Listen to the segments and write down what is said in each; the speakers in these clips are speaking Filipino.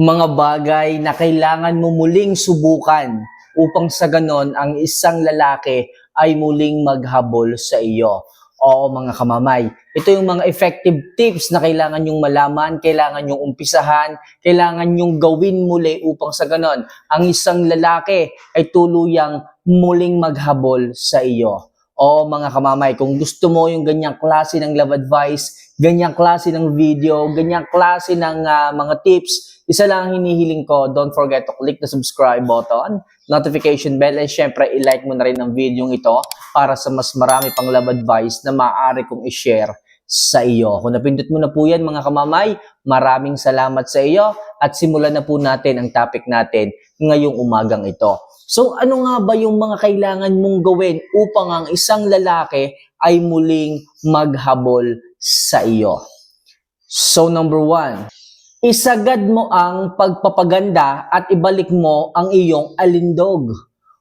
mga bagay na kailangan mo muling subukan upang sa ganon ang isang lalaki ay muling maghabol sa iyo. Oo mga kamamay, ito yung mga effective tips na kailangan yung malaman, kailangan yung umpisahan, kailangan yung gawin muli upang sa ganon ang isang lalaki ay tuluyang muling maghabol sa iyo. Oo mga kamamay, kung gusto mo yung ganyang klase ng love advice, ganyang klase ng video, ganyang klase ng ah, mga tips, isa lang ang hinihiling ko, don't forget to click the subscribe button, notification bell, and syempre i-like mo na rin ang video ito para sa mas marami pang love advice na maaari kong i-share sa iyo. Kung napindot mo na po yan mga kamamay, maraming salamat sa iyo at simulan na po natin ang topic natin ngayong umagang ito. So ano nga ba yung mga kailangan mong gawin upang ang isang lalaki ay muling maghabol sa iyo? So number one, isagad mo ang pagpapaganda at ibalik mo ang iyong alindog.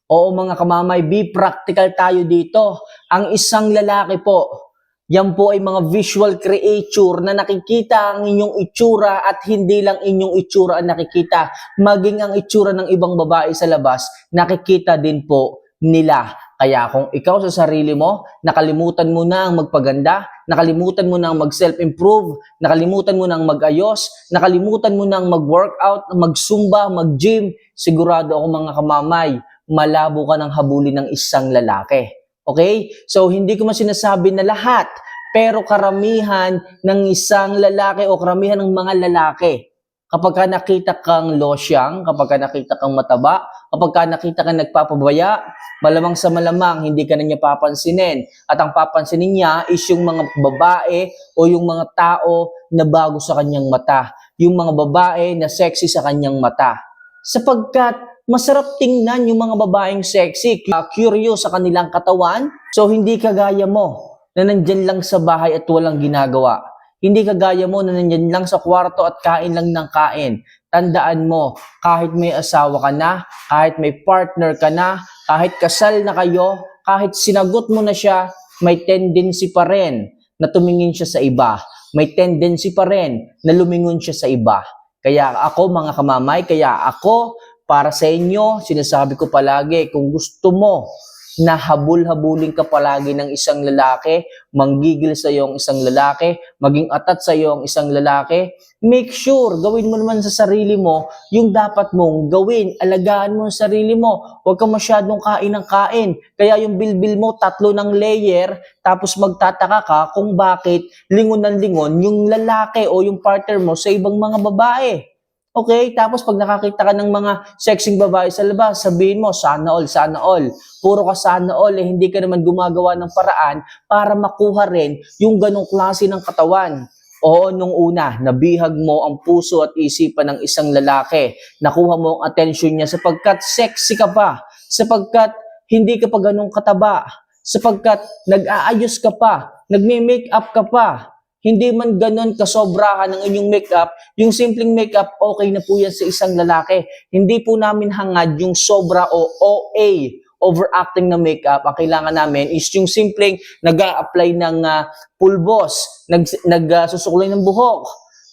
Oo mga kamamay, be practical tayo dito. Ang isang lalaki po, yan po ay mga visual creature na nakikita ang inyong itsura at hindi lang inyong itsura ang nakikita. Maging ang itsura ng ibang babae sa labas, nakikita din po nila. Kaya kung ikaw sa sarili mo, nakalimutan mo na ang magpaganda, nakalimutan mo na ang mag-self-improve, nakalimutan mo na ang mag-ayos, nakalimutan mo na ang mag-workout, mag-zumba, mag-gym, sigurado ako mga kamamay, malabo ka ng habulin ng isang lalaki. Okay? So, hindi ko man sinasabi na lahat, pero karamihan ng isang lalaki o karamihan ng mga lalaki, kapag ka nakita kang losyang, kapag ka nakita kang mataba, kapag ka nakita kang nagpapabaya, malamang sa malamang hindi ka na niya papansinin. At ang papansinin niya is yung mga babae o yung mga tao na bago sa kanyang mata. Yung mga babae na sexy sa kanyang mata. Sapagkat masarap tingnan yung mga babaeng sexy, uh, curious sa kanilang katawan. So hindi kagaya mo na nandyan lang sa bahay at walang ginagawa. Hindi kagaya mo na nandyan lang sa kwarto at kain lang ng kain. Tandaan mo, kahit may asawa ka na, kahit may partner ka na, kahit kasal na kayo, kahit sinagot mo na siya, may tendency pa rin na tumingin siya sa iba. May tendency pa rin na lumingon siya sa iba. Kaya ako mga kamamay, kaya ako para sa inyo, sinasabi ko palagi, kung gusto mo na habul-habulin ka palagi ng isang lalaki, manggigil sa iyo ang isang lalaki, maging atat sa iyo ang isang lalaki, make sure, gawin mo naman sa sarili mo yung dapat mong gawin. Alagaan mo ang sarili mo. Huwag ka masyadong kain ng kain. Kaya yung bilbil mo, tatlo ng layer, tapos magtataka ka kung bakit lingon ng lingon yung lalaki o yung partner mo sa ibang mga babae. Okay? Tapos pag nakakita ka ng mga sexing babae sa labas, sabihin mo, sana all, sana all. Puro ka sana all, eh, hindi ka naman gumagawa ng paraan para makuha rin yung ganong klase ng katawan. Oo, nung una, nabihag mo ang puso at isipan ng isang lalaki. Nakuha mo ang atensyon niya sapagkat sexy ka pa. Sapagkat hindi ka pa ganong kataba. Sapagkat nag-aayos ka pa. Nagme-make up ka pa. Hindi man ganon kasobrahan ng inyong makeup, yung simpleng makeup, okay na po yan sa isang lalaki. Hindi po namin hangad yung sobra o OA, overacting na makeup. Ang kailangan namin is yung simpleng nag apply ng ah, pulbos, nag, nagsusuklay ng buhok,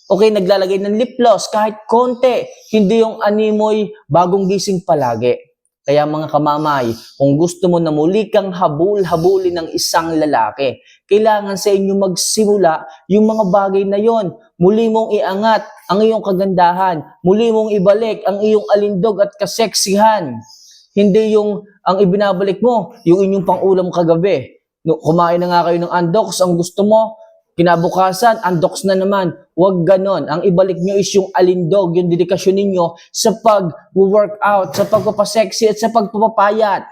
Okay, naglalagay ng lip gloss kahit konti, hindi yung animoy bagong gising palagi. Kaya mga kamamay, kung gusto mo na muli kang habul-habulin ng isang lalaki, kailangan sa inyo magsimula yung mga bagay na yon. Muli mong iangat ang iyong kagandahan. Muli mong ibalik ang iyong alindog at kaseksihan. Hindi yung ang ibinabalik mo, yung inyong pangulam kagabi. No, kumain na nga kayo ng andoks, ang gusto mo, kinabukasan, andoks na naman. Huwag ganon. Ang ibalik nyo is yung alindog, yung dedikasyon ninyo sa pag-workout, sa pagpapasexy at sa pagpapapayat.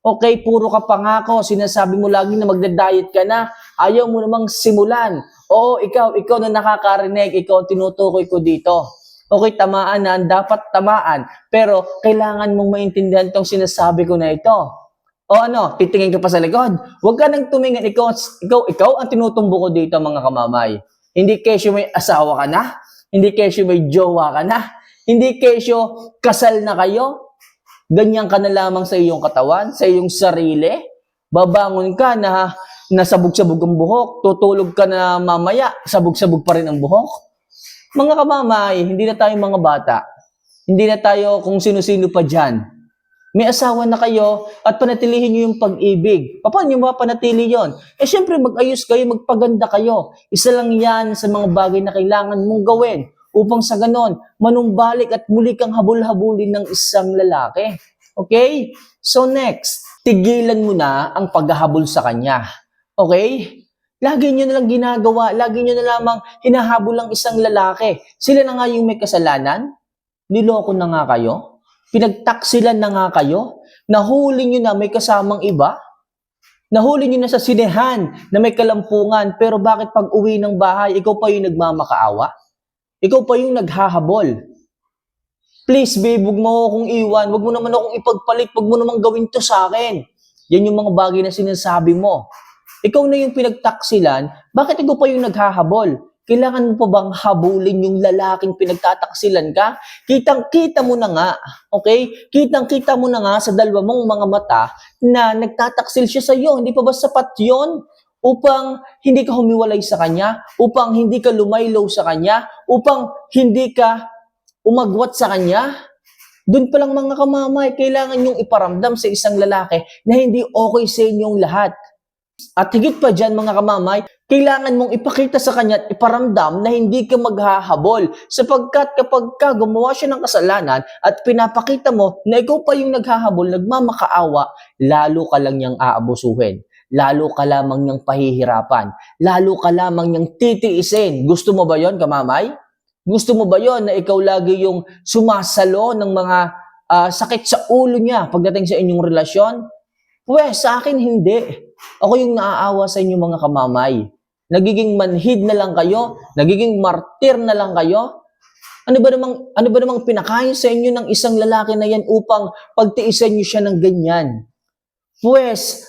Okay, puro ka pangako, sinasabi mo lagi na magda-diet ka na, ayaw mo namang simulan. Oo, ikaw, ikaw na nakakarinig, ikaw ang tinutukoy ko dito. Okay, tamaan na, dapat tamaan. Pero kailangan mong maintindihan tong sinasabi ko na ito. O ano, titingin ka pa sa likod. Huwag ka nang tumingin. Ikaw, ikaw, ikaw ang tinutumbo ko dito mga kamamay. Hindi kesyo may asawa ka na. Hindi kesyo may jowa ka na. Hindi kesyo kasal na kayo. Ganyan ka na lamang sa iyong katawan, sa iyong sarili. Babangon ka na nasabog-sabog ang buhok. Tutulog ka na mamaya, sabog-sabog pa rin ang buhok. Mga kamamay, hindi na tayo mga bata. Hindi na tayo kung sino-sino pa dyan. May asawa na kayo at panatilihin nyo yung pag-ibig. Paano nyo mapanatili yon? Eh syempre mag-ayos kayo, magpaganda kayo. Isa lang yan sa mga bagay na kailangan mong gawin upang sa ganon, manumbalik at muli kang habol-habulin ng isang lalaki. Okay? So next, tigilan mo na ang paghahabol sa kanya. Okay? Lagi nyo na lang ginagawa, lagi nyo na lamang hinahabol ang isang lalaki. Sila na nga yung may kasalanan, niloko na nga kayo, pinagtaksilan na nga kayo, nahuli nyo na may kasamang iba, nahuli nyo na sa sinehan na may kalampungan, pero bakit pag uwi ng bahay, ikaw pa yung nagmamakaawa? Ikaw pa yung naghahabol. Please, babe, huwag mo akong iwan. Huwag mo naman akong ipagpalit. Huwag mo naman gawin to sa akin. Yan yung mga bagay na sinasabi mo. Ikaw na yung pinagtaksilan, bakit ikaw pa yung naghahabol? Kailangan mo pa bang habulin yung lalaking pinagtataksilan ka? Kitang-kita mo na nga, okay? Kitang-kita mo na nga sa dalawa mong mga mata na nagtataksil siya sa iyo. Hindi pa ba sapat yon? Upang hindi ka humiwalay sa kanya, upang hindi ka lumaylaw sa kanya, upang hindi ka umagwat sa kanya. Doon pa lang mga kamamay, kailangan yung iparamdam sa isang lalaki na hindi okay sa inyong lahat. At higit pa dyan mga kamamay, kailangan mong ipakita sa kanya at iparamdam na hindi ka maghahabol sapagkat kapag ka gumawa siya ng kasalanan at pinapakita mo na ikaw pa yung naghahabol, nagmamakaawa, lalo ka lang niyang aabusuhin. Lalo ka lamang niyang pahihirapan. Lalo ka lamang niyang titiisin. Gusto mo ba yon kamamay? Gusto mo ba yon na ikaw lagi yung sumasalo ng mga ah, sakit sa ulo niya pagdating sa inyong relasyon? Pwes, sa akin hindi. Ako yung naaawa sa inyo mga kamamay. Nagiging manhid na lang kayo, nagiging martir na lang kayo. Ano ba namang ano ba namang pinakain sa inyo ng isang lalaki na yan upang pagtiisan niyo siya ng ganyan? Pues,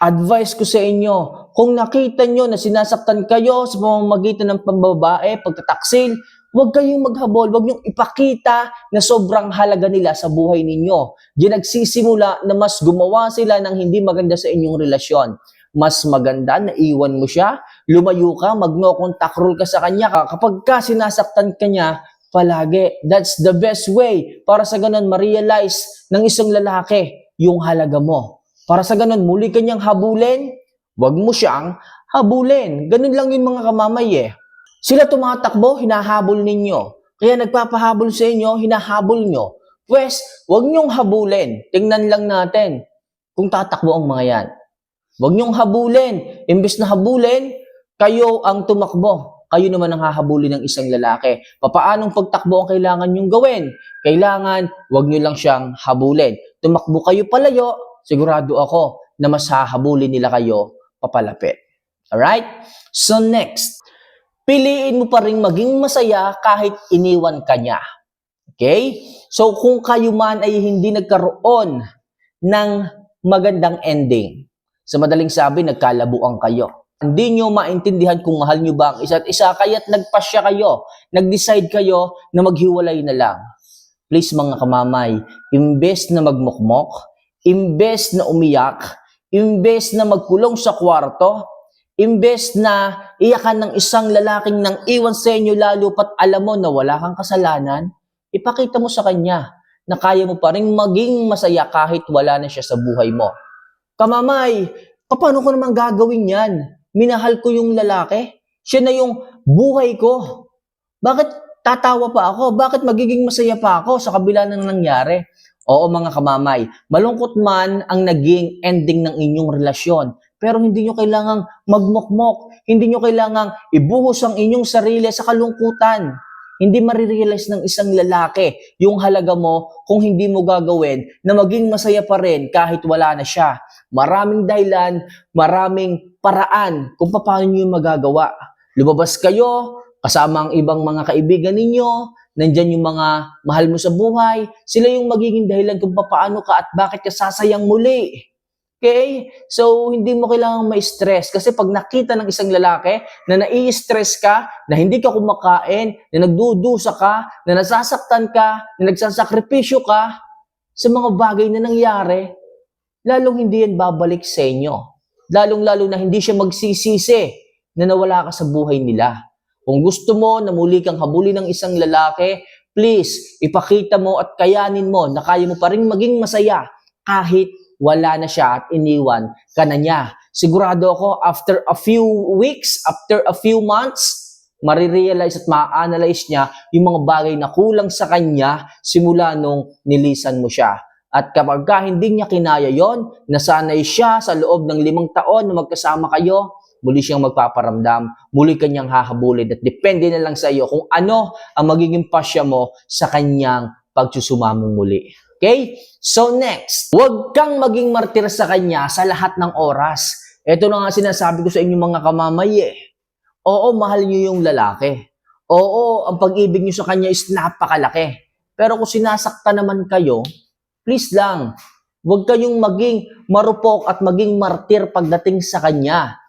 advice ko sa inyo, kung nakita nyo na sinasaktan kayo sa pamamagitan ng pambabae, pagtataksil, huwag kayong maghabol, huwag niyong ipakita na sobrang halaga nila sa buhay ninyo. Diyan nagsisimula na mas gumawa sila ng hindi maganda sa inyong relasyon. Mas maganda na iwan mo siya, lumayo ka, mag-no contact rule ka sa kanya. Kapag ka sinasaktan ka niya, palagi, that's the best way para sa ganun ma-realize ng isang lalaki yung halaga mo. Para sa ganun, muli kanyang habulin, wag mo siyang habulin. Ganun lang yung mga kamamay eh. Sila tumatakbo, hinahabol ninyo. Kaya nagpapahabol sa inyo, hinahabol nyo. Pwes, wag nyong habulin. Tingnan lang natin kung tatakbo ang mga yan. Wag nyong habulin. Imbes na habulin, kayo ang tumakbo. Kayo naman ang hahabulin ng isang lalaki. Papaanong pagtakbo ang kailangan nyong gawin? Kailangan, wag nyo lang siyang habulin. Tumakbo kayo palayo, sigurado ako na mas hahabulin nila kayo papalapit. Alright? So next, piliin mo pa rin maging masaya kahit iniwan ka niya. Okay? So kung kayo man ay hindi nagkaroon ng magandang ending, sa madaling sabi, nagkalabuan kayo. Hindi nyo maintindihan kung mahal nyo ba ang isa't isa, kaya't nagpasya kayo, nag-decide kayo na maghiwalay na lang. Please mga kamamay, imbes na magmukmok, imbes na umiyak, imbes na magkulong sa kwarto, imbes na iyakan ng isang lalaking nang iwan sa inyo lalo pat alam mo na wala kang kasalanan, ipakita mo sa kanya na kaya mo pa rin maging masaya kahit wala na siya sa buhay mo. Kamamay, paano ko naman gagawin yan? Minahal ko yung lalaki. Siya na yung buhay ko. Bakit tatawa pa ako? Bakit magiging masaya pa ako sa kabila ng nangyari? Oo mga kamamay, malungkot man ang naging ending ng inyong relasyon. Pero hindi nyo kailangang magmokmok. Hindi nyo kailangang ibuhos ang inyong sarili sa kalungkutan. Hindi marirealize ng isang lalaki yung halaga mo kung hindi mo gagawin na maging masaya pa rin kahit wala na siya. Maraming dahilan, maraming paraan kung paano nyo yung magagawa. Lumabas kayo, kasama ang ibang mga kaibigan ninyo, nandyan yung mga mahal mo sa buhay, sila yung magiging dahilan kung paano ka at bakit ka sasayang muli. Okay? So, hindi mo kailangang ma-stress. Kasi pag nakita ng isang lalaki na nai-stress ka, na hindi ka kumakain, na nagdudusa ka, na nasasaktan ka, na nagsasakripisyo ka, sa mga bagay na nangyari, lalong hindi yan babalik sa inyo. Lalong-lalo na hindi siya magsisisi na nawala ka sa buhay nila. Kung gusto mo na muli kang habulin ng isang lalaki, please, ipakita mo at kayanin mo na kaya mo pa rin maging masaya kahit wala na siya at iniwan ka na niya. Sigurado ako, after a few weeks, after a few months, marirealize at ma-analyze niya yung mga bagay na kulang sa kanya simula nung nilisan mo siya. At kapag ka hindi niya kinaya yon, nasanay siya sa loob ng limang taon na magkasama kayo, muli siyang magpaparamdam, muli kanyang hahabulin at depende na lang sa iyo kung ano ang magiging pasya mo sa kanyang pagsusumamong muli. Okay? So next, huwag kang maging martir sa kanya sa lahat ng oras. Ito na nga sinasabi ko sa inyo mga kamamay eh. Oo, mahal niyo yung lalaki. Oo, ang pag-ibig niyo sa kanya is napakalaki. Pero kung sinasakta naman kayo, please lang, huwag kayong maging marupok at maging martir pagdating sa kanya.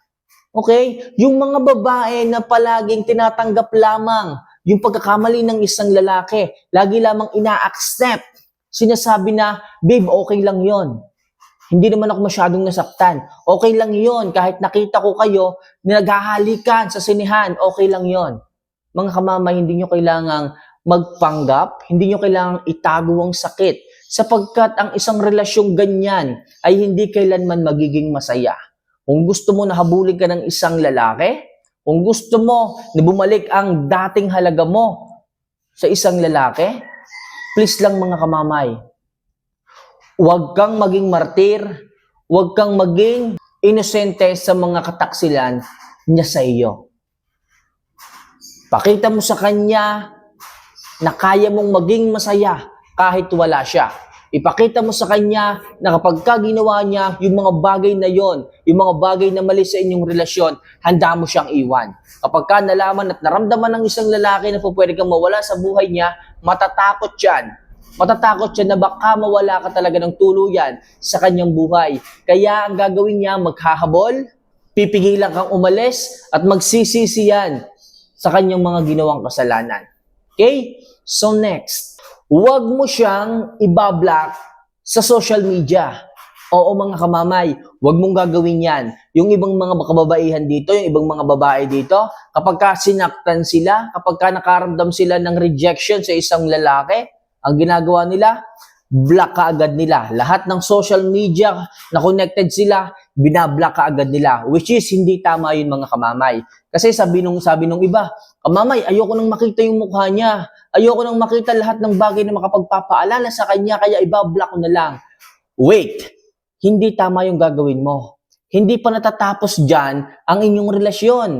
Okay? Yung mga babae na palaging tinatanggap lamang yung pagkakamali ng isang lalaki, lagi lamang ina-accept. Sinasabi na, babe, okay lang yon. Hindi naman ako masyadong nasaktan. Okay lang yon kahit nakita ko kayo na naghahalikan sa sinihan, okay lang yon. Mga kamama, hindi nyo kailangang magpanggap, hindi nyo kailangang itago ang sakit sapagkat ang isang relasyong ganyan ay hindi kailanman magiging masaya. Kung gusto mo na habulin ka ng isang lalaki, kung gusto mo na bumalik ang dating halaga mo sa isang lalaki, please lang mga kamamay, huwag kang maging martir, huwag kang maging inosente sa mga kataksilan niya sa iyo. Pakita mo sa kanya na kaya mong maging masaya kahit wala siya. Ipakita mo sa kanya na kapag ka ginawa niya yung mga bagay na yon, yung mga bagay na mali sa inyong relasyon, handa mo siyang iwan. Kapag ka nalaman at naramdaman ng isang lalaki na po pwede kang mawala sa buhay niya, matatakot yan. Matatakot siya na baka mawala ka talaga ng tuluyan sa kanyang buhay. Kaya ang gagawin niya, maghahabol, pipigilan kang umalis, at magsisisi yan sa kanyang mga ginawang kasalanan. Okay? So next, huwag mo siyang ibablock sa social media. Oo mga kamamay, huwag mong gagawin yan. Yung ibang mga kababaihan dito, yung ibang mga babae dito, kapag ka sinaktan sila, kapag ka nakaramdam sila ng rejection sa isang lalaki, ang ginagawa nila, block ka agad nila. Lahat ng social media na connected sila, binablock ka agad nila. Which is, hindi tama yun mga kamamay. Kasi sabi nung, sabi nung iba, kamamay, ayoko nang makita yung mukha niya. Ayoko nang makita lahat ng bagay na makapagpapaalala sa kanya, kaya ibablock ko na lang. Wait, hindi tama yung gagawin mo. Hindi pa natatapos dyan ang inyong relasyon.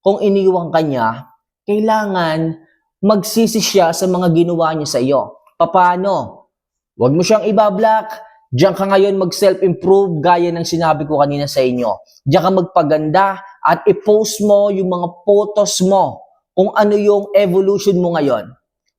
Kung iniwang ka niya, kailangan magsisi siya sa mga ginawa niya sa iyo. Paano? Huwag mo siyang ibablock. Diyan ka ngayon mag-self-improve gaya ng sinabi ko kanina sa inyo. Diyan ka magpaganda at i-post mo yung mga photos mo kung ano yung evolution mo ngayon.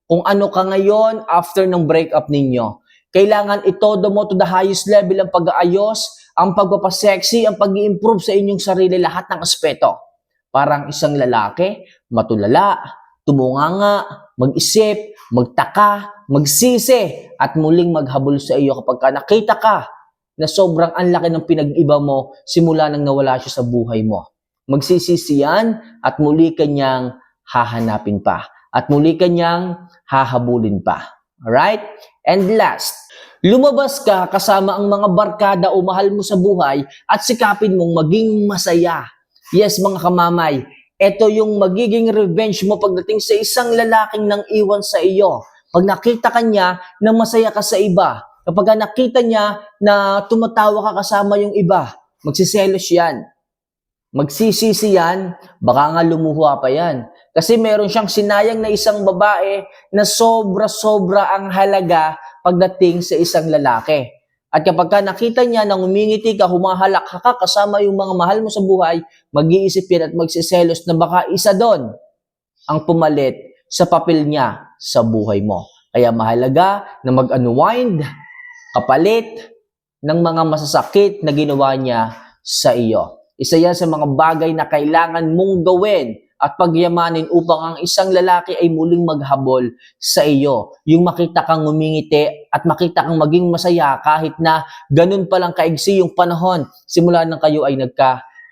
Kung ano ka ngayon after ng breakup ninyo. Kailangan itodo mo to the highest level ang pag-aayos, ang pagpapasexy, ang pag improve sa inyong sarili, lahat ng aspeto. Parang isang lalaki, matulala, tumunganga, mag-isip, magtaka, magsisi, at muling maghabol sa iyo kapag ka nakita ka na sobrang ang laki ng pinag-iba mo simula nang nawala siya sa buhay mo. Magsisisi yan at muli kanyang hahanapin pa. At muli kanyang hahabulin pa. Alright? And last, lumabas ka kasama ang mga barkada o mahal mo sa buhay at sikapin mong maging masaya. Yes, mga kamamay, ito yung magiging revenge mo pagdating sa isang lalaking nang iwan sa iyo. Pag nakita ka niya na masaya ka sa iba, kapag nakita niya na tumatawa ka kasama yung iba, magsiselos yan. Magsisisi yan, baka nga lumuha pa yan. Kasi meron siyang sinayang na isang babae na sobra-sobra ang halaga pagdating sa isang lalaki. At kapag ka nakita niya na umingiti ka, humahalak ka kasama yung mga mahal mo sa buhay, mag-iisip yan at magsiselos na baka isa doon ang pumalit sa papel niya sa buhay mo. Kaya mahalaga na mag-unwind, kapalit ng mga masasakit na ginawa niya sa iyo. Isa yan sa mga bagay na kailangan mong gawin at pagyamanin upang ang isang lalaki ay muling maghabol sa iyo. Yung makita kang ngumingiti at makita kang maging masaya kahit na ganun pa lang kaigsi yung panahon simula nang kayo ay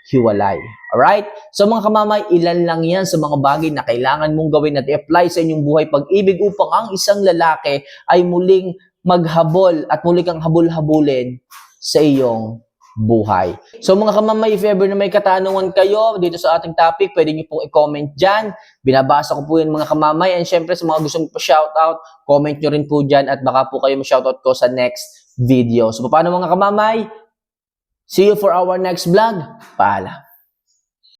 hiwalay. Alright? So mga kamamay, ilan lang yan sa mga bagay na kailangan mong gawin at i-apply sa inyong buhay pag-ibig upang ang isang lalaki ay muling maghabol at muli kang habol-habulin sa iyong buhay. So mga kamamay, if ever na may katanungan kayo dito sa ating topic, pwede niyo pong i-comment dyan. Binabasa ko po yan mga kamamay. And syempre sa mga gustong pa-shoutout, comment nyo rin po dyan at baka po kayo ma-shoutout ko sa next video. So paano mga kamamay? See you for our next vlog. Paalam.